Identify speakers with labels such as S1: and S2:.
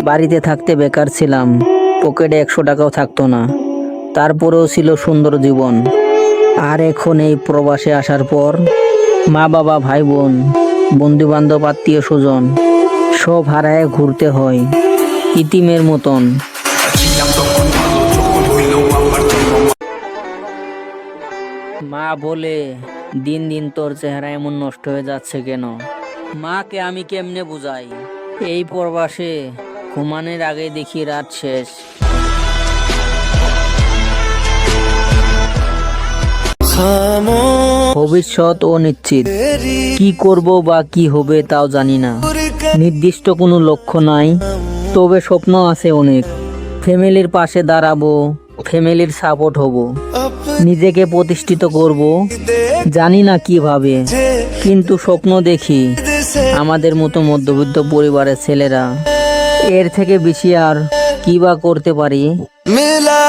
S1: বাড়িতে থাকতে বেকার ছিলাম। পকেটে একশো টাকাও থাকতো না। তারপরেও ছিল সুন্দর জীবন। আর এখন এই প্রবাসে আসার পর মা, বাবা, ভাই, বোন বন্ধু বান্ধব আত্মীয় স্বজন সব হারায় ঘুরতে হয়। ইতিমের মতন। মা বলে, দিন দিন তোর চেহারা এমন নষ্ট হয়ে যাচ্ছে কেন? মাকে আমি কেমনে বুঝাই? এই প্রবাসে ঘুমানোর আগে দেখি রাত শেষ। ভবিষ্যৎ অনিশ্চিত কি করব বা কি হবে তাও জানি না। নির্দিষ্ট কোনো লক্ষ্য নাই, তবে স্বপ্ন আছে অনেক। ফ্যামিলির পাশে দাঁড়াবো, ফ্যামিলির সাপোর্ট হব। নিজেকে প্রতিষ্ঠিত করব, জানি না কীভাবে। কিন্তু স্বপ্ন দেখি, আমাদের মতো মধ্যবিত্ত পরিবারের ছেলেরা এর থেকে বেশি আর কি বা করতে পারি?
S2: মিলা